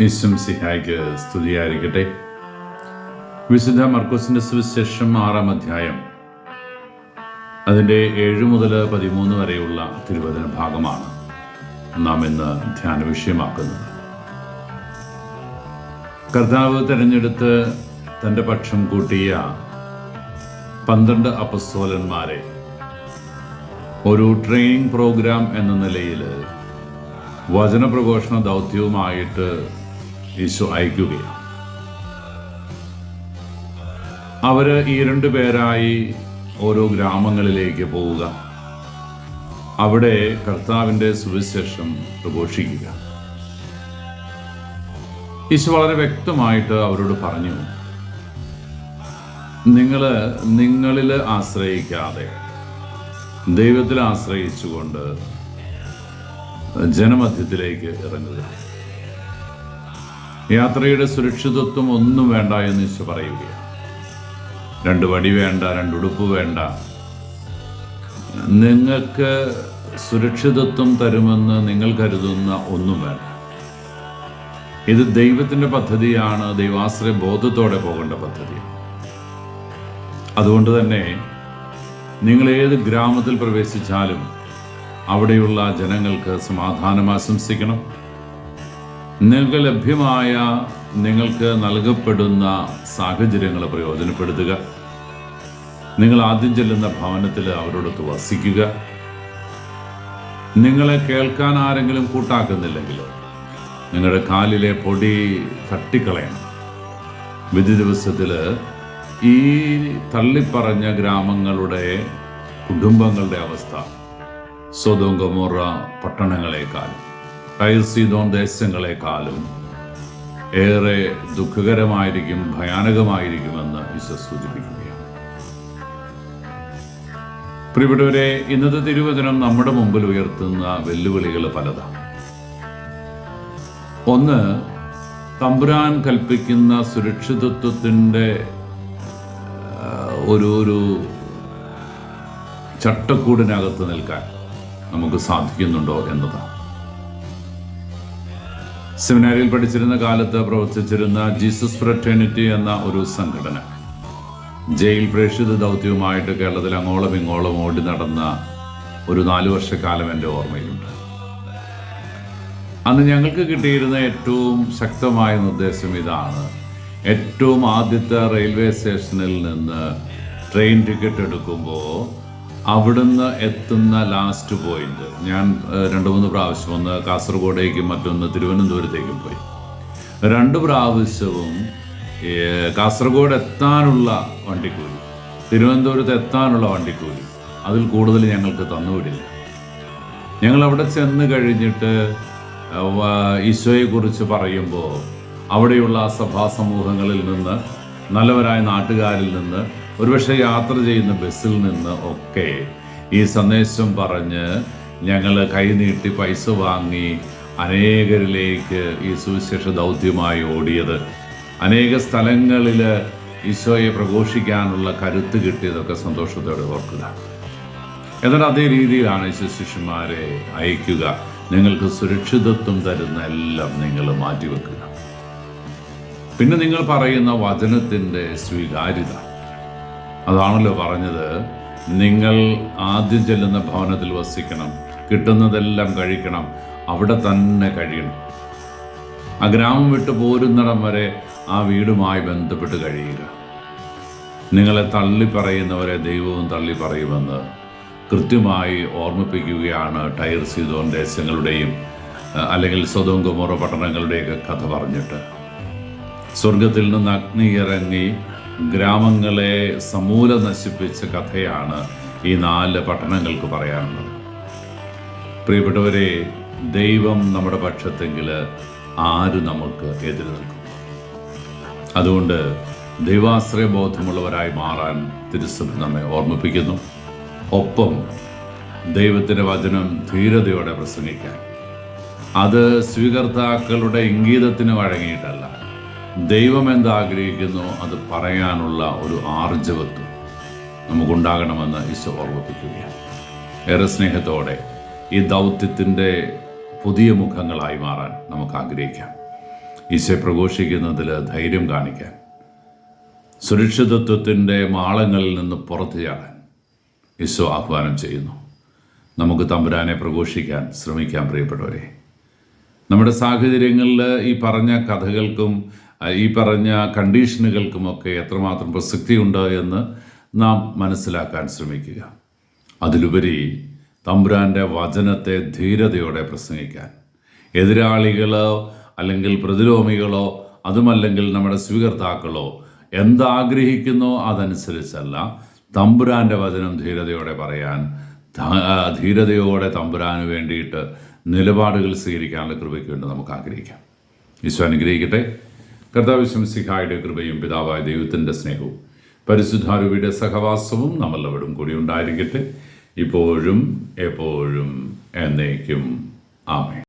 ഈശ്വം സിഹായിക്ക് സ്തുതിയായിരിക്കട്ടെ. വിശുദ്ധ മർക്കോസിന്റെ സുവിശേഷം ആറാം അധ്യായം അതിന്റെ ഏഴ് മുതൽ പതിമൂന്ന് വരെയുള്ള തിരുവചന ഭാഗമാണ് നാം ഇന്ന് ധ്യാന വിഷയമാക്കുന്നത്. കർത്താവ് തിരഞ്ഞെടുത്ത് തന്റെ പക്ഷം കൂട്ടിയ പന്ത്രണ്ട് അപസ്തോലന്മാരെ ഒരു ട്രെയിനിങ് പ്രോഗ്രാം എന്ന നിലയിൽ വചനപ്രഘോഷണ ദൗത്യവുമായിട്ട് ഈശോ അയക്കുകയാണ്. അവർ ഈ രണ്ടു പേരായി ഓരോ ഗ്രാമങ്ങളിലേക്ക് പോവുക. അവിടെ കർത്താവിന്റെ സുവിശേഷം പ്രഘോഷിക്കുക. ഈശോ വളരെ വ്യക്തമായിട്ട് അവരോട് പറഞ്ഞു നിങ്ങൾ നിങ്ങളിൽ ആശ്രയിക്കാതെ ദൈവത്തിൽ ആശ്രയിച്ചുകൊണ്ട് ജനമധ്യത്തിലേക്ക് ഇറങ്ങുക. യാത്രയുടെ സുരക്ഷിതത്വം ഒന്നും വേണ്ട എന്ന് ഈശോ പറയുകയാണ്. രണ്ട് വടി വേണ്ട രണ്ട് ഉടുപ്പ് വേണ്ട. നിങ്ങൾക്ക് സുരക്ഷിതത്വം തരുമെന്ന് നിങ്ങൾ കരുതുന്ന ഒന്നും വേണ്ട. ഇത് ദൈവത്തിന്റെ പദ്ധതിയാണ് ദൈവാശ്രയ ബോധത്തോടെ പോകേണ്ട പദ്ധതിയാണ്. അതുകൊണ്ട് തന്നെ നിങ്ങൾ ഏത് ഗ്രാമത്തിൽ പ്രവേശിച്ചാലും അവിടെയുള്ള ജനങ്ങൾക്ക് സമാധാനം ആശംസിക്കണം. നിങ്ങൾക്ക് ലഭ്യമായ നിങ്ങൾക്ക് നൽകപ്പെടുന്ന സാഹചര്യങ്ങൾ പ്രയോജനപ്പെടുത്തുക. നിങ്ങൾ ആദ്യം ചെല്ലുന്ന ഭവനത്തിൽ അവരോടൊത്ത് വസിക്കുക. നിങ്ങളെ കേൾക്കാൻ ആരെങ്കിലും കൂട്ടാക്കുന്നില്ലെങ്കിൽ നിങ്ങളുടെ കാലിലെ പൊടി തട്ടിക്കളയണം. വിധി ദിവസത്തിൽ ഈ തള്ളിപ്പറഞ്ഞ ഗ്രാമങ്ങളുടെ കുടുംബങ്ങളുടെ അവസ്ഥ സ്വതം പട്ടണങ്ങളെക്കാളും. ടൈർസീതോൺ ദേശങ്ങളെക്കാളും ഏറെ ദുഃഖകരമായിരിക്കും ഭയാനകമായിരിക്കുമെന്ന് ഈശോ സൂചിപ്പിക്കുകയാണ്. പ്രിയപ്പെട്ടവരെ ഇന്നത്തെ തിരുവചനം നമ്മുടെ മുമ്പിൽ ഉയർത്തുന്ന വെല്ലുവിളികൾ പലതാണ്. ഒന്ന് തമ്പുരാൻ കൽപ്പിക്കുന്ന സുരക്ഷിതത്വത്തിന്റെ ഒരു ഒരു ചട്ടക്കൂടിനകത്ത് നിൽക്കാൻ നമുക്ക് സാധിക്കുന്നുണ്ടോ എന്നതാണ്. സെമിനാരിയിൽ പഠിച്ചിരുന്ന കാലത്ത് പ്രവർത്തിച്ചിരുന്ന ജീസസ് ഫ്രട്ടേണിറ്റി എന്ന ഒരു സംഘടന. ജയിൽ പ്രേക്ഷിത ദൗത്യവുമായിട്ട് കേരളത്തിൽ അങ്ങോളം ഇങ്ങോളം ഓടി നടന്ന ഒരു നാലു വർഷക്കാലം എന്റെ ഓർമ്മയിലുണ്ട്. അന്ന് ഞങ്ങൾക്ക് കിട്ടിയിരുന്ന ഏറ്റവും ശക്തമായ നിർദ്ദേശം ഇതാണ്. ഏറ്റവും ആദ്യത്തെ റെയിൽവേ സ്റ്റേഷനിൽ നിന്ന് ട്രെയിൻ ടിക്കറ്റ് എടുക്കുമ്പോൾ അവിടുന്ന് എത്തുന്ന ലാസ്റ്റ് പോയിന്റ് ഞാൻ രണ്ട് മൂന്ന് പ്രാവശ്യം ഒന്ന് കാസർഗോഡേക്കും മറ്റൊന്ന് തിരുവനന്തപുരത്തേക്കും പോയി. രണ്ട് പ്രാവശ്യവും കാസർഗോഡ് എത്താനുള്ള വണ്ടിക്കൂലി. തിരുവനന്തപുരത്ത് എത്താനുള്ള വണ്ടിക്കൂലി. അതിൽ കൂടുതൽ ഞങ്ങൾക്ക് തന്നുവിടില്ല. ഞങ്ങൾ അവിടെ ചെന്ന് കഴിഞ്ഞിട്ട് ഈശോയെക്കുറിച്ച് പറയുമ്പോൾ അവിടെയുള്ള സഭാ സമൂഹങ്ങളിൽ നിന്ന് നല്ലവരായ നാട്ടുകാരിൽ നിന്ന് ഒരുപക്ഷെ യാത്ര ചെയ്യുന്ന ബസ്സിൽ നിന്ന് ഒക്കെ ഈ സന്ദേശം പറഞ്ഞ് ഞങ്ങൾ കൈനീട്ടി പൈസ വാങ്ങി അനേകരിലേക്ക് ഈ സുവിശേഷ ദൗത്യമായി ഓടിയത്. അനേക സ്ഥലങ്ങളിൽ ഈശോയെ പ്രഘോഷിക്കാനുള്ള കരുത്ത് കിട്ടിയതൊക്കെ സന്തോഷത്തോടെ ഓർക്കുക. എന്നാൽ അതേ രീതിയിലാണ് ഈശോ ശിഷ്യന്മാരെ അയക്കുക. നിങ്ങൾക്ക് സുരക്ഷിതത്വം തരുന്ന എല്ലാം നിങ്ങൾ മാറ്റിവെക്കുക. പിന്നെ നിങ്ങൾ പറയുന്ന വചനത്തിന്റെ സ്വീകാര്യത. അതാണല്ലോ പറഞ്ഞത്. നിങ്ങൾ ആദ്യം ചെല്ലുന്ന ഭവനത്തിൽ വസിക്കണം. കിട്ടുന്നതെല്ലാം കഴിക്കണം. അവിടെ തന്നെ കഴിയണം. ആ ഗ്രാമം വിട്ടു പോരുന്നിടം വരെ ആ വീടുമായി ബന്ധപ്പെട്ട് കഴിയുക. നിങ്ങളെ തള്ളി പറയുന്നവരെ ദൈവവും തള്ളി പറയുമെന്ന് കൃത്യമായി ഓർമ്മിപ്പിക്കുകയാണ് ടയർ സീതോൻ ദേശങ്ങളുടെയും അല്ലെങ്കിൽ സ്വതം കുമോറ പട്ടണങ്ങളുടെയൊക്കെ കഥ പറഞ്ഞിട്ട്. സ്വർഗത്തിൽ നിന്ന് അഗ്നി ഇറങ്ങി ഗ്രാമങ്ങളെ സമൂല നശിപ്പിച്ച കഥയാണ് ഈ നാല് പട്ടണങ്ങൾക്ക് പറയാനുള്ളത്. പ്രിയപ്പെട്ടവരെ ദൈവം നമ്മുടെ പക്ഷത്തെങ്കിൽ ആര് നമുക്ക് എതിര് നിൽക്കും? അതുകൊണ്ട് ദൈവാശ്രയ ബോധമുള്ളവരായി മാറാൻ തിരുസഭ നമ്മെ ഓർമ്മിപ്പിക്കുന്നു. ഒപ്പം ദൈവത്തിന്റെ വചനം ധീരതയോടെ പ്രസംഗിക്കാൻ. അത് സ്വീകർത്താക്കളുടെ ഇംഗീതത്തിന് വഴങ്ങിയിട്ടല്ല. ദൈവം എന്താഗ്രഹിക്കുന്നു അത് പറയാനുള്ള ഒരു ആർജവത്വം നമുക്കുണ്ടാകണമെന്ന് ഈശോ ഓർമ്മിപ്പിക്കുകയാണ്. ഏറെ സ്നേഹത്തോടെ ഈ ദൗത്യത്തിന്റെ പുതിയ മുഖങ്ങളായി മാറാൻ നമുക്ക് ആഗ്രഹിക്കാം ഈശോ പ്രഘോഷിക്കുന്നതിൽ ധൈര്യം കാണിക്കാൻ സുരക്ഷിതത്വത്തിന്റെ മാളങ്ങളിൽ നിന്ന് പുറത്തു ചാടാൻ ഈശോ ആഹ്വാനം ചെയ്യുന്നു. നമുക്ക് തമ്പുരാനെ പ്രഘോഷിക്കാൻ ശ്രമിക്കാം പ്രിയപ്പെട്ടവരെ. നമ്മുടെ സാഹചര്യങ്ങളിൽ ഈ പറഞ്ഞ കഥകൾക്കും ഈ പറഞ്ഞ കണ്ടീഷനുകൾക്കുമൊക്കെ എത്രമാത്രം പ്രസക്തിയുണ്ട് എന്ന് നാം മനസ്സിലാക്കാൻ ശ്രമിക്കുക. അതിലുപരി തമ്പുരാന്റെ വചനത്തെ ധീരതയോടെ പ്രസംഗിക്കാൻ. എതിരാളികളോ അല്ലെങ്കിൽ പ്രതിരോമികളോ അതുമല്ലെങ്കിൽ നമ്മുടെ സ്വീകർത്താക്കളോ എന്താഗ്രഹിക്കുന്നോ അതനുസരിച്ചല്ല തമ്പുരാന്റെ വചനം ധീരതയോടെ പറയാൻ ധീരതയോടെ തമ്പുരാന് വേണ്ടിയിട്ട് നിലപാടുകൾ സ്വീകരിക്കാനുള്ള കൃപയ്ക്ക് വേണ്ടി നമുക്ക് ആഗ്രഹിക്കാം. ഈശോ അനുഗ്രഹിക്കട്ടെ. കർത്താവ് സിഹായുടെ കൃപയും പിതാവായ ദൈവത്തിന്റെ സ്നേഹവും പരിശുദ്ധാരൂപിയുടെ സഹവാസവും നമ്മളെവിടും കൂടി ഉണ്ടായിരിക്കട്ടെ. ഇപ്പോഴും എപ്പോഴും എന്നേക്കും. ആമേ